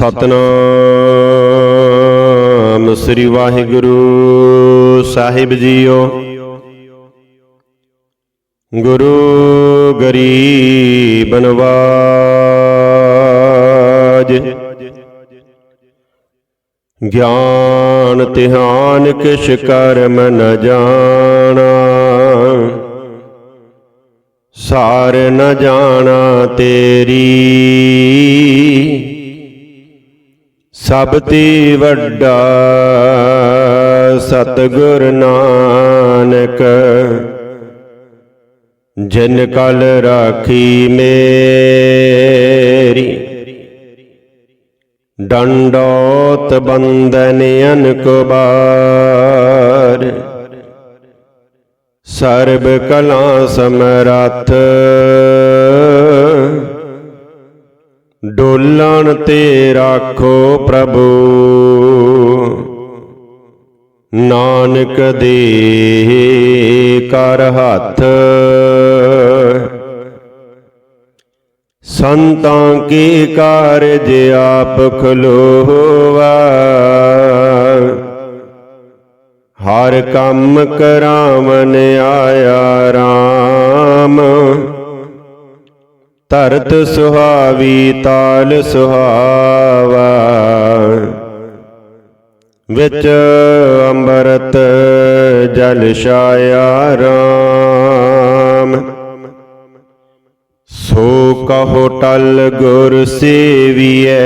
ਸਤਨਾਮ ਸ੍ਰੀ ਵਾਹਿਗੁਰੂ ਸਾਹਿਬ ਜੀਓ। ਗੁਰੂ ਗਰੀਬ ਨਵਾਜ ਗਿਆਨ ਧਿਆਨ ਕਿਛ ਕਰਮ ਨ ਜਾਣਾ। ਸਾਰ ਨ ਜਾਣਾ ਤੇਰੀ। ਸਭ ਤੇ ਵੱਡਾ ਸਤਿਗੁਰ ਨਾਨਕ, ਜਿਨ ਕਲ ਰਾਖੀ ਮੇਰੀ। ਡੰਡੋਤ ਬੰਦਨ ਅਨਕ ਬਾਰ, ਸਰਬ ਕਲਾ ਸਮਰੱਥ ਡੋਲਣ ਤੇ ਰਾਖੋ ਪ੍ਰਭੂ। ਨਾਨਕ ਦੇ ਕਰ ਹੱਥ। ਸੰਤਾਂ ਕੀ ਕਾਰਜ ਆਪ ਖਲੋਵਾ। ਹਰ ਕੰਮ ਕਰਾਵਨ ਆਇਆ RAM ਧਰਤ ਸੁਹਾਵੀ ਤਾਲ ਸੁਹਾਵਾ ਵਿੱਚ ਅੰਮ੍ਰਿਤ ਜਲ ਛਾਇਆ ਰਾਮ। ਸੋ ਕਹੋ ਟਲ ਗੁਰ ਸੇਵੀਐ।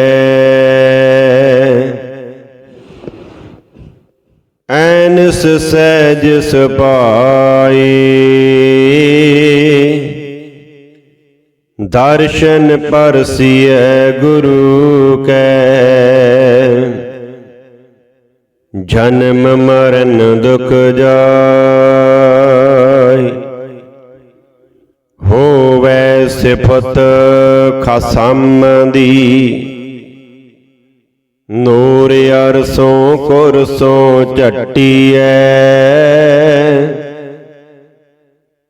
ਐਨਸ ਸਹਿਜ ਸੁਪਾਈ। ਦਰਸ਼ਨ ਪਰਸੀਐ ਗੁਰੂ ਕੈ। ਜਨਮ ਮਰਨ ਦੁਖ ਜਾਈ ਹੋਵੈ ਸਿਫਤ ਖਸਮ ਦੀ ਨੂਰ ਅਰਸੋਂ ਕੁਰਸੋਂ ਝਟੀਐ।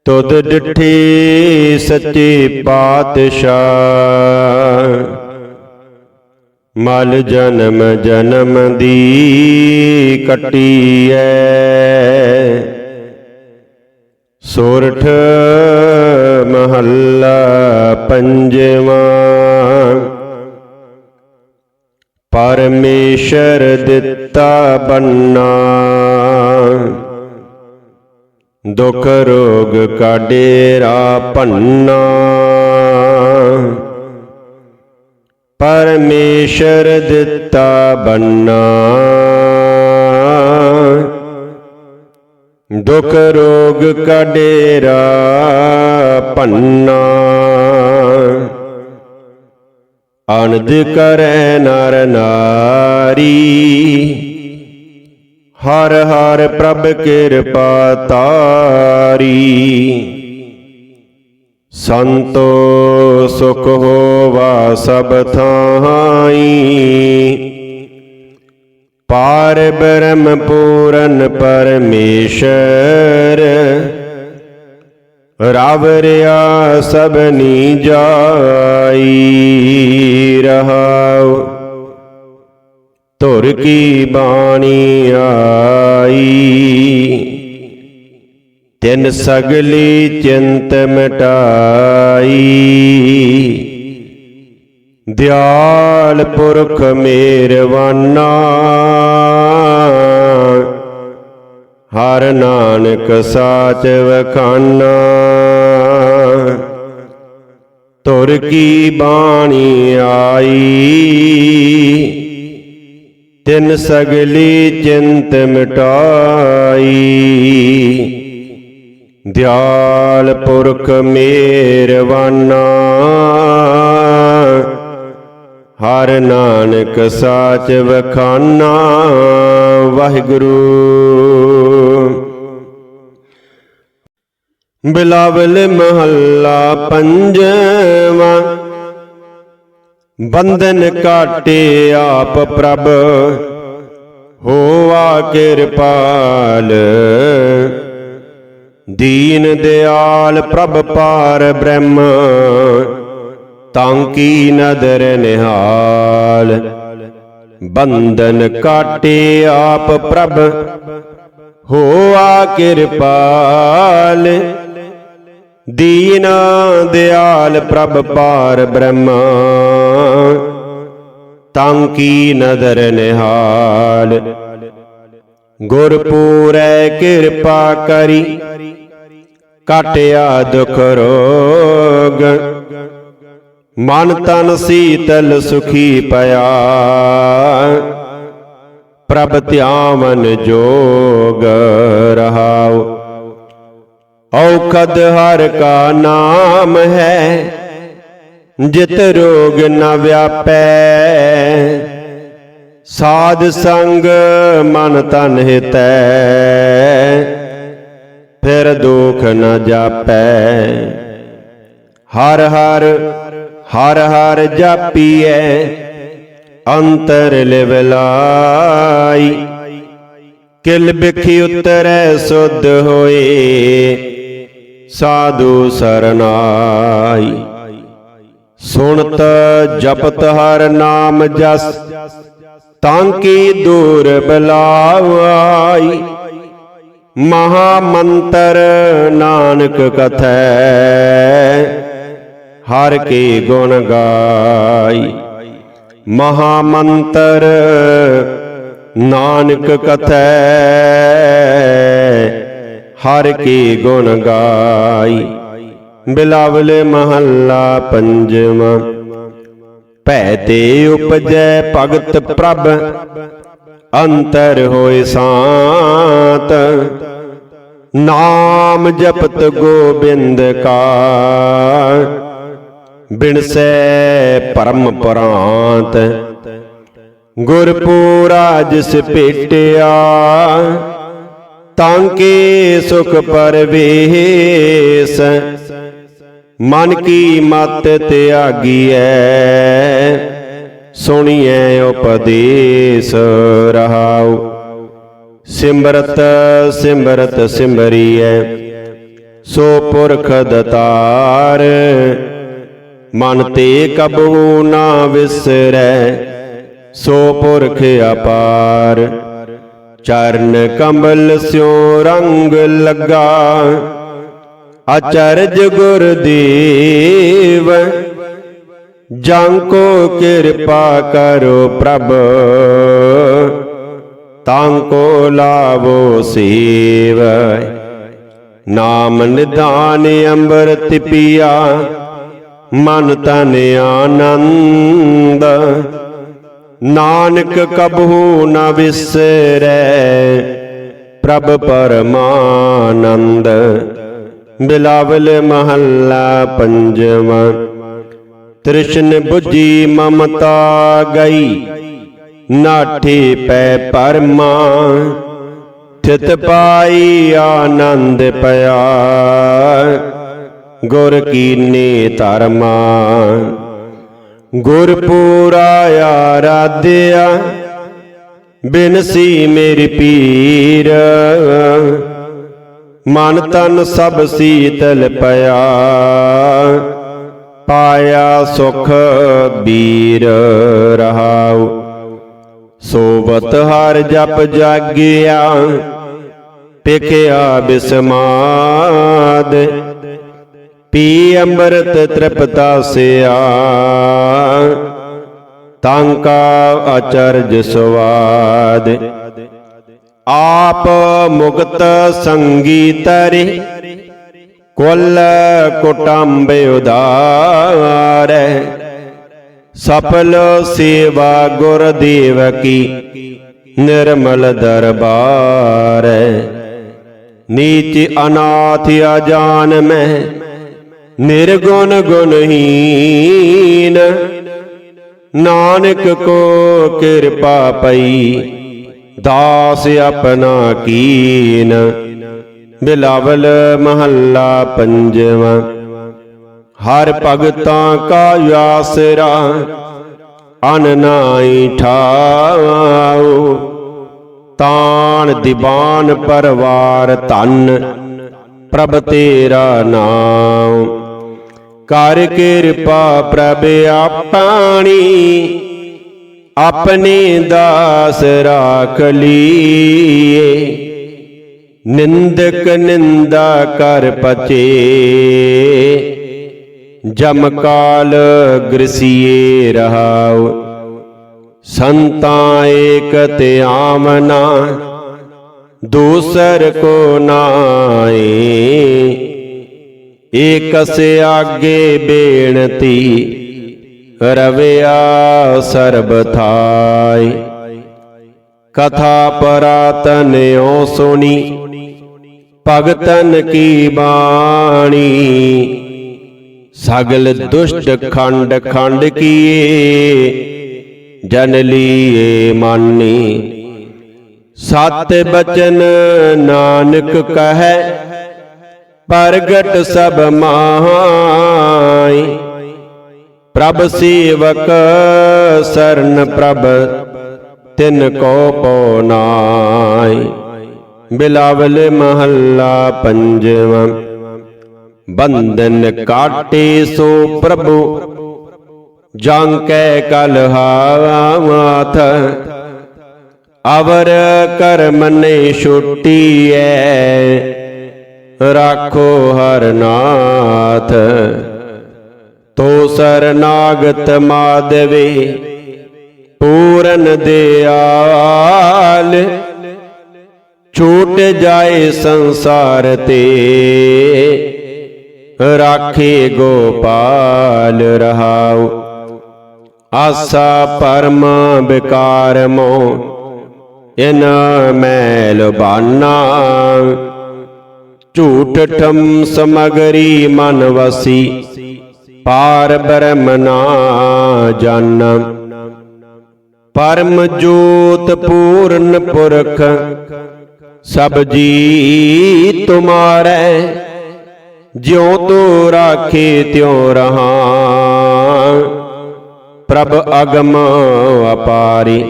ਤੁਧ ਡਿਠੀ ਸੱਚੇ ਪਾਤਸ਼ਾਹ। ਮਲ ਜਨਮ ਜਨਮ ਦੀ ਕਟੀਐ। ਸੋਰਠ ਮਹੱਲਾ ਪੰਜਵਾਂ। ਪਰਮੇਸ਼ਰ ਦਿੱਤਾ ਬੰਨਾ। ਦੁਖ ਰੋਗ ਕਾ ਡੇਰਾ ਭੰਨਾ। ਪਰਮੇਸ਼ਰ ਦਿੱਤਾ ਬੰਨਾ। ਦੁਖ ਰੋਗ ਕਾ ਡੇਰਾ ਭੰਨਾ। ਅਨੰਦ ਕਰੈ ਨਰ ਨਾਰੀ। ਹਰ ਹਰ ਪ੍ਰਭ ਕਿਰਪਾ ਤਾਰੀ। ਸੰਤੋ ਸੁਖ ਹੋਵਾ ਸਭ ਥਾਈ। ਪਾਰ ਬ੍ਰਹਮ ਪੂਰਨ ਪਰਮੇਸ਼ਰ। ਰਵ ਰਿਆ ਸਭਨੀ ਜਾਈ ਰਹਾਉ। ਧੁਰ ਕੀ ਬਾਣੀ ਆਈ? ਤਿੰਨ ਸਗਲੀ ਚਿੰਤ ਮਟਾਈ। ਦਿਆਲ ਪੁਰਖ ਮੇਰਵਾਨਾ। ਹਰ ਨਾਨਕ ਸਾਚ ਵਖਾਨਾ। ਤੁਰ ਕੀ ਬਾਣੀ ਆਈ? ਤਿਨ ਸਗਲੀ ਚਿੰਤ ਮਿਟਾਈ। ਦਿਆਲ ਪੁਰਖ ਮੇਰਵਾਨਾ, ਹਰ ਨਾਨਕ ਸਾਚ ਵਖਾਨਾ, ਵਾਹਿਗੁਰੂ। ਬਿਲਾਵਲ ਮਹੱਲਾ ਪੰਜਵਾਂ ਬੰਧਨ ਕਾਟੇ ਆਪ ਪ੍ਰਭ। ਹੋਵਾ ਕਿਰਪਾਲ। ਦੀਨ ਦਿਆਲ ਪ੍ਰਭ ਪਾਰ ਬ੍ਰਹਮ। ਤਾਂ ਕੀ ਨਦਰ ਨਿਹਾਲ। ਬੰਧਨ ਕਾਟੇ ਆਪ ਪ੍ਰਭ। ਹੋਆ ਕਿਰਪਾਲ। ਦੀਨ ਦਿਆਲ ਪ੍ਰਭ ਪਾਰ ਬ੍ਰਹਮਾ। ਤਾਂ ਕੀ ਨਦਰ ਨਿਹਾਲ। ਗੁਰ ਪੂਰੈ ਕਿਰਪਾ ਕਰੀ। ਕਾਟਿਆ ਦੁਖ ਰੋਗ। ਮਨ ਤਨ ਸੀਤਲ ਸੁਖੀ ਪਿਆ। ਪ੍ਰਭ ਧਿਆਵਨ ਜੋਗ ਰਹਾਉ। ਔਖਦ ਹਰ ਕਾ ਨਾਮ ਹੈ, ਜਿਤ ਰੋਗ ਨਾ ਵਿਆਪੈ। ਸਾਧ ਸੰਗ ਮਨ ਤਨ ਹਿਤੈ, ਫਿਰ ਦੁਖ ਨ ਜਾਪੈ। ਹਰ ਹਰ ਹਰ ਹਰ ਜਾਪੀਐ, ਅੰਤਰ ਲਿਵਲਾਈ ਕਿਲ ਬਿਖੀ ਉਤਰੈ ਸੁਧ ਹੋਏ। ਸਾਧੂ ਸਰਨਾਈ। ਸੁਣਤ ਜਪਤ ਹਰ ਨਾਮ ਜਸ, ਤਾਂ ਕੀ ਦੂਰ ਬਲਾਵਾਈ। ਮਹਾ ਮੰਤਰ ਨਾਨਕ ਕਥੈ, ਹਰ ਕੇ ਗੁਣ ਗਾਈ। ਮਹਾ ਮੰਤਰ ਨਾਨਕ ਕਥੈ। ਹਰ ਕੀ ਗੁਣ ਗਾਈ। ਬਿਲਾਵਲ ਮਹੱਲਾ ਪੰਜਵਾਂ। ਭੈ ਤੇ ਉਪਜੈ ਭਗਤ ਪ੍ਰਭ, ਅੰਤਰ ਹੋਏ ਸਾਤ। ਨਾਮ ਜਪਤ ਗੋਬਿੰਦ ਕਾ ਬਿਨਸੈ ਪਰਮ ਪਰਾਂਤ। ਗੁਰਪੂਰਾ ਜਿਸ ਭੇਟਿਆ ਤਾਂ ਕੇ ਸੁਖ ਪਰਵੇਸ? ਮਨ ਕੀ ਮਤ ਤਿਆਗੀਐ? ਸੁਣੀਐ ਉਪਦੇਸ ਰਹਾਉ। ਸਿਮਰਤ ਸਿਮਰਤ ਸਿਮਰੀਐ। ਸੋ ਪੁਰਖ ਦਤਾਰ, ਮਨ ਤੇ ਕਬੂ ਨਾ ਵਿਸਰੈ। ਸੋ ਪੁਰਖ ਅਪਾਰ ਚਰਨ ਕਮਲ ਸਿਉ ਰੰਗ ਲੱਗਾ। ਅਚਰਜ ਗੁਰ ਦੇਵ ਜਾਂ ਕੋ ਕਿਰਪਾ ਕਰੋ ਪ੍ਰਭ। ਤਾਂ ਕੋ ਲਾਵੋ ਸੇਵ। ਨਾਮ ਨਿਦਾਨ ਅੰਬਰਤਿ ਪੀਆ ਮਨ ਤਨ ਆਨੰਦ। ਨਾਨਕ ਕਬਹੂ ਨ ਵਿਸਰੈ, ਪ੍ਰਭ ਪਰਮਾਨੰਦ। ਬਿਲਾਵਲ ਮਹੱਲਾ ਪੰਜਵਾਂ, ਤ੍ਰਿਸ਼ਨ 부ਜੀ ਮਮਤਾ ਗਈ। ਨਾਠੀ ਪੈ ਪਰਮਾ, ਥਿਤ ਪਾਈ ਆਨੰਦ ਪਿਆ। ਗੁਰ ਕੀਨੇ ਧਰਮਾ ਗੁਰ ਪੂਰਾ ਆਰਾਧਿਆ ਬਿਨਸੀ ਮੇਰੀ ਪੀਰ। ਮਨ ਤਨ ਸਭ ਸੀਤਲ ਪਿਆ, ਪਾਇਆ ਸੁਖ ਬੀਰ ਰਹਾਉ। ਸੋਵਤ ਹਰ ਜਪ ਜਾਗਿਆ ਪਿਖਿਆ ਬਿਸਮਾਦ। ਪੀ ਅੰਮ੍ਰਿਤ ਤ੍ਰਿਪਤਾ ਸਿਆ। ਤਾਂਕਾ ਅਚਰਜ ਸਵਾਦ ਆਪ ਮੁਕਤ ਸੰਗੀਤਰਿ ਕੁਲ ਕੁਟੰਬ ਉਦਾਰੈ। ਸਫਲ ਸੇਵਾ ਗੁਰਦੇਵ ਕੀ ਨਿਰਮਲ ਦਰਬਾਰ। ਨੀਚ ਅਨਾਥ ਅਜਾਨ ਮੈਂ ਨਿਰਗੁਣ ਗੁਣਹੀਨ ਨਾਨਕ ਕੋ ਕਿਰਪਾ ਪਈ, ਦਾਸ ਆਪਣਾ ਕੀਨ। ਬਿਲਾਵਲ ਮਹੱਲਾ ਪੰਜਵਾਂ। ਹਰ ਭਗਤਾਂ ਕਾ ਆਸਰਾ ਅਨ ਨਾਈ ਠਾਉ। ਤਾਣ ਦੀਵਾਨ ਪਰਵਾਰ ਧਨ, ਪ੍ਰਭ ਤੇਰਾ ਨਾਮ ਕਰ ਕਿਰਪਾ ਪ੍ਰਭ ਆਪਾਣੀ, ਆਪਣੇ ਦਾਸ ਰਾਖ ਲੀਏ। ਨਿੰਦਕ ਨਿੰਦਾ ਕਰ ਪਚੇ, ਜਮ ਕਾਲ ਗ੍ਰਸੀਏ ਰਹਾਉ। ਸੰਤਾਂ ਏਕ ਤੇ ਆਮਨਾ ਦੂਸਰ ਕੋ ਨਾਏ। ਏਕਸ ਆਗੇ ਬੇਨਤੀ ਰਵਿਆ ਸਰਬ ਥਾਈ ਕਥਾ ਪਰਾਤਨਿਓ ਸੁਣੀ, ਭਗਤਨ ਕੀ ਬਾਣੀ। ਸਗਲ ਦੁਸ਼ਟ ਖੰਡ ਖੰਡ ਕੀਏ, ਜਨ ਲੀਏ ਮਾਨੀ। ਸਤ ਬਚਨ ਨਾਨਕ ਕਹੈ ਪ੍ਰਗਟ ਸਭ ਮਾਈ ਪ੍ਰਭ ਸੇਵਕ ਸਰਨ ਪ੍ਰਭ, ਤਿਨ ਕੋ ਪਉ ਨਾਈ ਬਿਲਾਵਲ ਮਹੱਲਾ ਪੰਜਵਾਂ, ਬੰਧਨ ਕਾਟੇ ਸੋ ਪ੍ਰਭੂ। ਜਾਂ ਕੈ ਕਲ ਹਾਥ ਅਵਰ ਕਰਮ ਨੇ ਛੁਟੀਐ। ਰਾਖੋ ਹਰਨਾਥ। ਤੋ ਸਰਨਾਗਤ ਮਾਦਵੇ ਪੂਰਨ ਦਿਆਲ। ਛੂਟ ਜਾਏ ਸੰਸਾਰ ਤੇ, ਰਾਖੇ ਗੋਪਾਲ ਰਹਾਉ। ਆਸਾ ਪਰਮ ਵਿਕਾਰ ਮੋ ਇਨ ਮੈਲ ਬਾਨਾ। ਝੂਠ ਠਮ ਸਮਗਰੀ ਮਨ ਵਸੀ, ਪਾਰ ਬ੍ਰਹਮ ਨਾ ਜਾਣ ਪਰਮ ਜੋਤ ਪੂਰਨ ਪੁਰਖ, ਸਭ ਜੀ ਤੁਮਾਰੈ। ਜਿਉ ਤੋ ਰਾਖੇ ਤਿਉ ਰਹਾ। ਪ੍ਰਭ ਅਗਮ ਅਪਾਰੀ,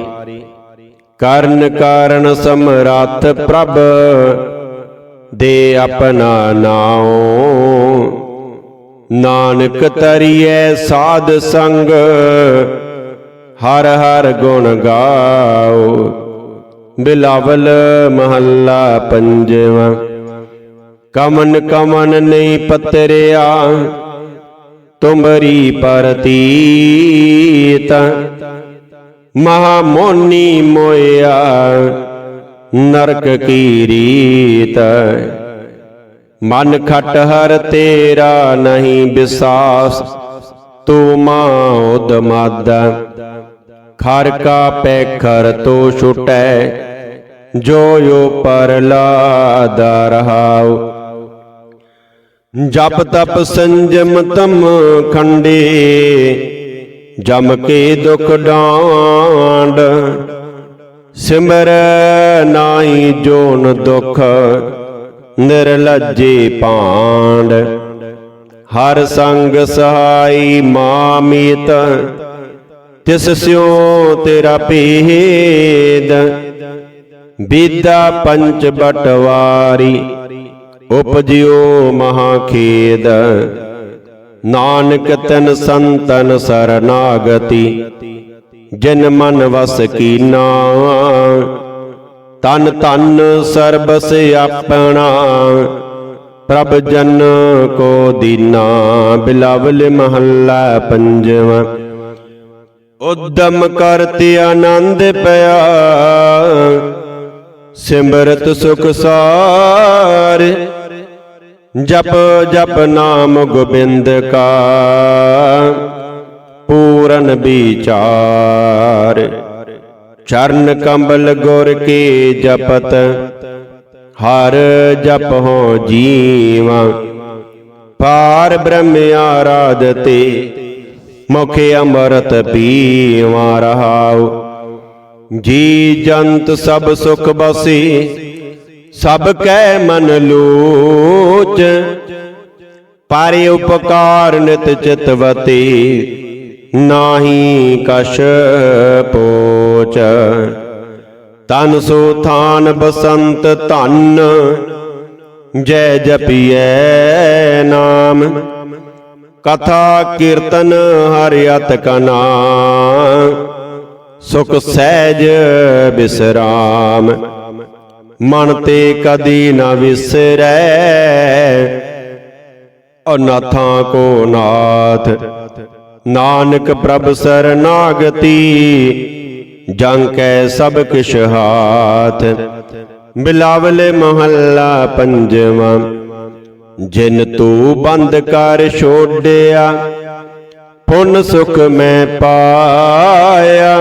ਕਰਨ ਕਾਰਨ ਸਮਰੱਥ ਪ੍ਰਭ ਦੇ ਆਪਣਾ ਨਾਉ। ਨਾਨਕ ਤਰੀਏ ਸਾਧ ਸੰਗ, ਹਰ ਹਰ ਗੁਣ ਗਾਓ। ਬਿਲਾਵਲ ਮਹੱਲਾ ਪੰਜਵਾਂ। ਕਮਨ ਕਮਨ ਨਹੀਂ ਪਤਰਿਆ, ਤੁਮਰੀ ਪਰਤੀਤ। ਮਹਾ ਮੋਨੀ ਮੋਇਆ ਨਰਕ ਕੀ ਰੀਤ? ਮਨ ਖਟ ਹਰ ਤੇਰਾ ਨਹੀਂ ਵਿਸਾਸ ਤੂੰ ਮਾਉਦ ਮਾਦਾ। ਖਰ ਕਾ ਪੈਖਰ ਤੋ ਛੁਟੈ, ਜੋ ਯੋ ਪਰਲਾਦਾ ਰਹਾਉ। ਜਪ ਤਪ ਸੰਜਮ ਤਮ ਖੰਡੇ, ਜਮ ਕੇ ਦੁਖ ਡਾਂਡ। ਸਿਮਰ ਨਾਹੀ ਜੋਨ ਦੁਖ, ਨਿਰਲਜੇ ਪਾਂਡ ਹਰ ਸੰਗ ਸਹਾਈ ਮਾਮੀਤ, ਤਿਸ ਸਿਓ ਤੇਰਾ ਭੇਦ। ਵਿਦਾ ਪੰਚ ਬਟਵਾਰੀ, ਉਪਜਿਓ ਮਹਾ ਖੇਦ। ਨਾਨਕ ਤਨ ਸੰਤਨ ਸਰਨਾਗਤੀ ਜਿਨ ਮਨ ਵਸ ਕੀਨਾ ਤਨ ਤਨ ਸਰਬਸ ਆਪਣਾ। ਪ੍ਰਭ ਜਨ ਕੋ ਦੀਨਾ। ਬਿਲਾਵਲ ਮਹੱਲਾ ਪੰਜਵਾਂ। ਉਦਮ ਕਰਤੇ ਆਨੰਦ ਪਿਆ। ਸਿਮਰਤ ਸੁਖ ਸਾਰ। ਜਪ ਜਪ ਨਾਮ ਗੋਬਿੰਦ ਕਾ। ਪੂਰਨ ਵਿਚਾਰ। ਚਰਨ ਕੰਬਲ ਗੁਰ ਕੇ ਜਪਤ, ਹਰ ਜਪ ਹੋ ਜੀਵਾ। ਪਾਰ ਬ੍ਰਹਮ ਆਰਾਧਤੇ ਮੁਖ ਅੰਮ੍ਰਿਤ ਪੀਵਾ ਰਹਾਉ। ਜੀ ਜੰਤ ਸਭ ਸੁਖ ਬਸੀ, ਸਭ ਕੈ ਮਨ ਲੋਚ। ਪਾਰੇ ਉਪਕਾਰ ਨਿਤ ਚਿਤਵਤੇ ਨਾਹੀ ਕਛ ਪੋਚ। ਤਨ ਸੋ ਥਾਨ ਬਸੰਤ ਧਨ, ਜੈ ਜਪੀਐ ਨਾਮ। ਕਥਾ ਕੀਰਤਨ ਹਰਿ ਅਤ ਕਨਾ, ਸੁਖ ਸਹਿਜ ਬਿਸਰਾਮ। ਮਨ ਤੇ ਕਦੀ ਨਾ ਵਿਸਰੈ, ਅਨਾਥਾਂ ਕੋ ਨਾਥ। ਨਾਨਕ ਪ੍ਰਭ ਸਰਨਾਗਤੀ ਜੰ ਕੈ ਸਭ ਕਿਛ ਹਾਥ। ਬਿਲਾਵਲ ਮਹੱਲਾ ਪੰਜਵਾਂ, ਜਿਨ ਤੂੰ ਬੰਦ ਕਰ ਛੋੜਿਆ ਪੁੰਨ ਸੁਖ ਮੈਂ ਪਾਇਆ।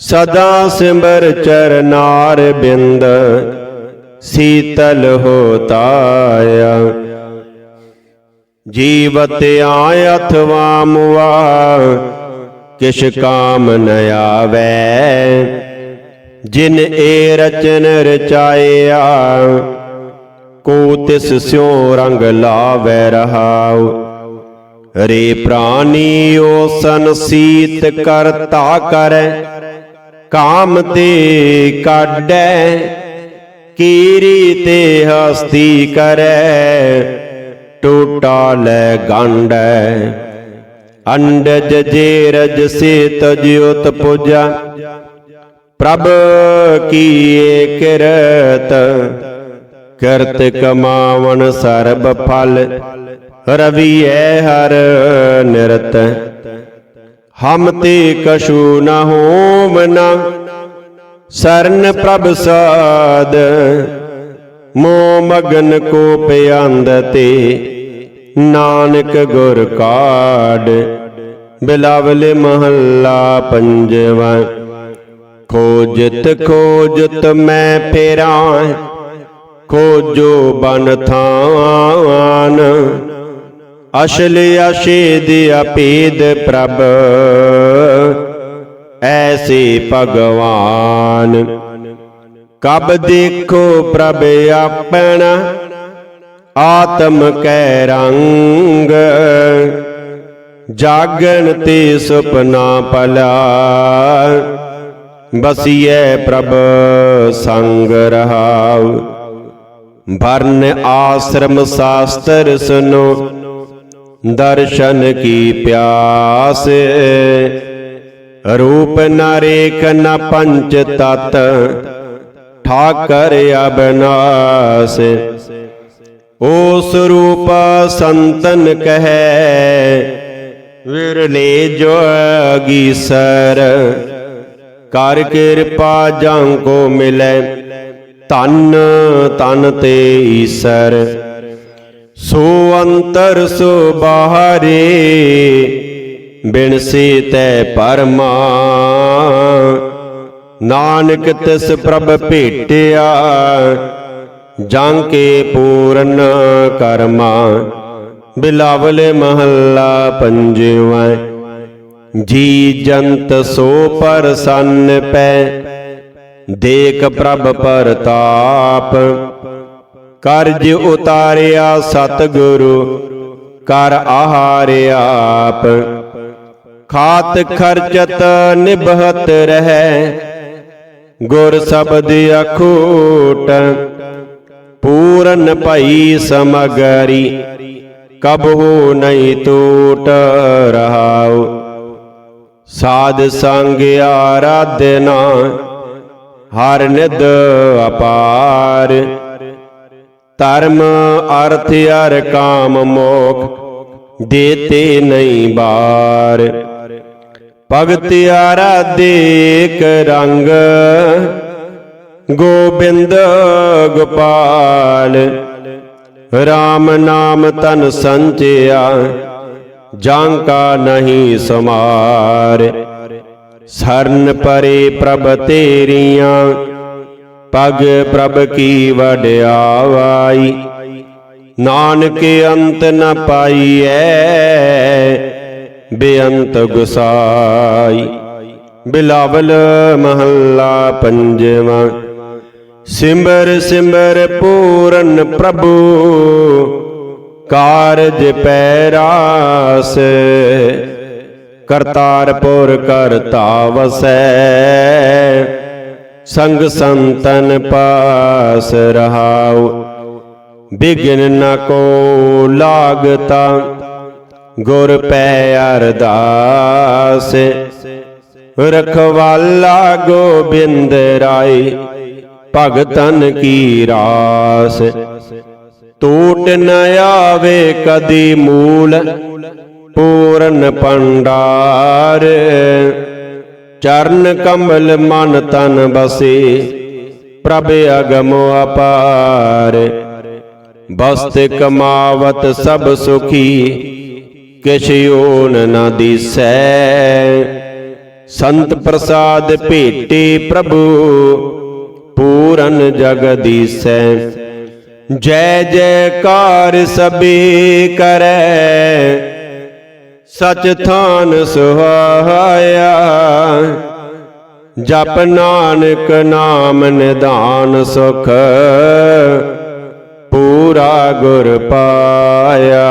ਸਦਾ ਸਿਮਰ ਚਰਨਾਰ ਬਿੰਦ, ਸੀਤਲ ਹੋਤਾਇਆ ਜੀਵਤ ਆਇ ਅਥਵਾ ਮੁਆ, ਕਿਛ ਕਾਮ ਨ ਆਵੈ। ਜਿਨ ਏ ਰਚਨ ਰਚਾਇਆ, ਕੋ ਤਿਸ ਸਿਉ ਰੰਗ ਲਾਵੈ ਰਹਾਉ। ਰੇ ਪ੍ਰਾਨੀ ਓਸਨ ਸੀਤ ਕਰਤਾ ਕਰੈ, ਕਾਮ ਤੇ ਕਾਢੈ, ਕੀਰੀ ਤੇ ਹਸਤੀ ਕਰੈ। ਟੋਟਾ ਲੈ ਗੰਡੈ। ਅੰਡਜ ਜੇਰਜ ਸੇ ਤਜਿਉਤ ਪੁਜਾ। ਪ੍ਰਭ ਕੀ ਕਿਰਤ, ਕਰਤ ਕਮਾਵਨ ਸਰਬ ਫਲ। ਰਵੀਐ ਹਰ ਨਿਰਤ, ਹਮ ਤੇ ਕਛੂ ਨ ਹੋਮਨਾ ਸਰਨ ਪ੍ਰਭ ਸਾਦ ਮੋ ਮਗਨ ਕੋ ਪਿਆੰਦ ਤੇ, ਨਾਨਕ ਗੁਰ ਕਾੜ ਬਿਲਾਵਲ ਮਹੱਲਾ ਪੰਜਵਾ, ਖੋਜਤ ਖੋਜਤ ਮੈਂ ਫੇਰਾਂ, ਖੋਜੋ ਬਨ ਥਾਨ। ਅਸ਼ਲ ਅਸ਼ੇਦ ਅਪੇਦ ਪ੍ਰਭ, ਐਸੇ ਭਗਵਾਨ। ਕਬ ਦੇਖੋ ਪ੍ਰਭ ਆਪਣਾ, ਆਤਮ ਕੈ ਰੰਗ। ਜਾਗਣ ਤੇ ਸੁਪਨਾ ਪਲਾ ਬਸੀਐ ਪ੍ਰਭ ਸੰਗ ਰਹਾਉ। ਵਰਨ ਆਸ਼ਰਮ ਸਾਸਤਰ ਸੁਨੋ, ਦਰਸ਼ਨ ਕੀ ਪਿਆਸ। ਰੂਪ ਨ ਨ ਪੰਚ ਤਤ ਠਾਕਰ ਅਬਨਾਸ। ਉਸ ਰੂਪ ਸੰਤਨ ਕਹੈ, ਵਿਰਲੇ ਜੋਗੀ ਸਰ, ਕਰ ਕਿਰਪਾ ਜਾਂ ਕੋ ਮਿਲੈ ਤਨ ਤਨ ਤੇ ਈਸਰ। ਸੋ ਅੰਤਰ ਸੋ ਬਾਹਰੇ, ਬਿਨ ਤੈ ਪਰਮਾ। ਨਾਨਕ ਤਿਸ ਪ੍ਰਭ ਭੇਟਿਆ, ਜਾਂ ਕੇ ਪੂਰਨ ਕਰਮਾ, ਬਿਲਾਵਲ ਮਹੱਲਾ ਪੰਜਵਾਂ। ਜੀ ਜੰਤ ਸੋ ਪਰਸੰਨ ਪੈ, ਦੇਖ ਪ੍ਰਭ ਪਰਤਾਪ। ਕਰਜ ਉਤਾਰਿਆ ਸਤਿਗੁਰੂ, ਕਰ ਆਹਾਰਿਆ ਆਪ। ਖਾਤ ਖਰਚਤ ਨਿਭਤ ਰਹਿ ਗੁਰ ਸ਼ਬਦ ਅਖੂਟ, ਪੂਰਨ ਭਈ ਸਮਗਰੀ, ਕਬਹੂ ਨਹੀਂ ਟੂਟ ਰਹਾਉ। ਸਾਧ ਸੰਗ ਆਰਾਧਨਾ ਹਰ ਨਿਦ ਅਪਾਰ। ਧਰਮ, ਅਰਥ ਅਰ ਕਾਮ ਮੋਖ, ਦੇਤੇ ਨਹੀਂ ਬਾਰ। ਭਗਤ ਆਰਾਧੇਕ ਰੰਗ। ਗੋਬਿੰਦ ਗੋਪਾਲ RAM ਨਾਮ ਤਨ ਸੰਚਿਆ, ਜਾਂ ਕਾ ਨਹੀਂ ਸਮਾਰ। ਸਰਨ ਪਰੇ ਪ੍ਰਭ ਤੇਰੀਆਂ, ਪਗ ਪ੍ਰਭ ਕੀ ਵਡਿਆਵਾਈ ਨਾਨਕ ਅੰਤ ਨ ਪਾਈਐ ਬੇਅੰਤ ਗੁਸਾਈ। ਬਿਲਾਵਲ ਮਹੱਲਾ ਪੰਜਵਾਂ। ਸਿਮਰ ਸਿਮਰ ਪੂਰਨ ਪ੍ਰਭੂ, ਕਾਰਜ ਪੈਰਾਸ। ਕਰਤਾਰਪੁਰ ਕਰਤਾ ਵਸੈ ਸੰਗ ਸੰਤਨ ਪਾਸ ਰਹਾਉ। ਬਿਗਨ ਨ ਕੋ ਲਾਗਤਾ। ਗੁਰ ਪੈ ਅਰਦਾਸ। ਰਖਵਾਲਾ ਗੋਬਿੰਦ ਰਾਏ, ਭਗਤਨ ਕੀ ਰਾਸ। ਟੂਟ ਨ ਆਵੇ ਕਦੀ ਮੂਲ, ਪੂਰਨ ਪੰਡਾਰ ਚਰਨ ਕਮਲ ਮਨ ਤਨ ਬਸੇ, ਪ੍ਰਭ ਅਗਮ ਅਪਾਰ। ਬਸਤ ਕਮਾਵਤ ਸਭ ਸੁਖੀ ਕਿਛ ਓਨ ਨ ਦਿਸੈ। ਸੰਤ ਪ੍ਰਸਾਦ ਭੇਟੇ ਪ੍ਰਭੂ, ਪੂਰਨ ਜਗਦੀਸੈ ਜੈ ਜੈਕਾਰ ਸਭੇ ਕਰੈ, ਸਚ ਥਾਨ ਸੁਹਾਇਆ। ਜਪ ਨਾਨਕ ਨਾਮ ਨਿਧਾਨ ਸੁਖ, ਪੂਰਾ ਗੁਰ ਪਾਇਆ।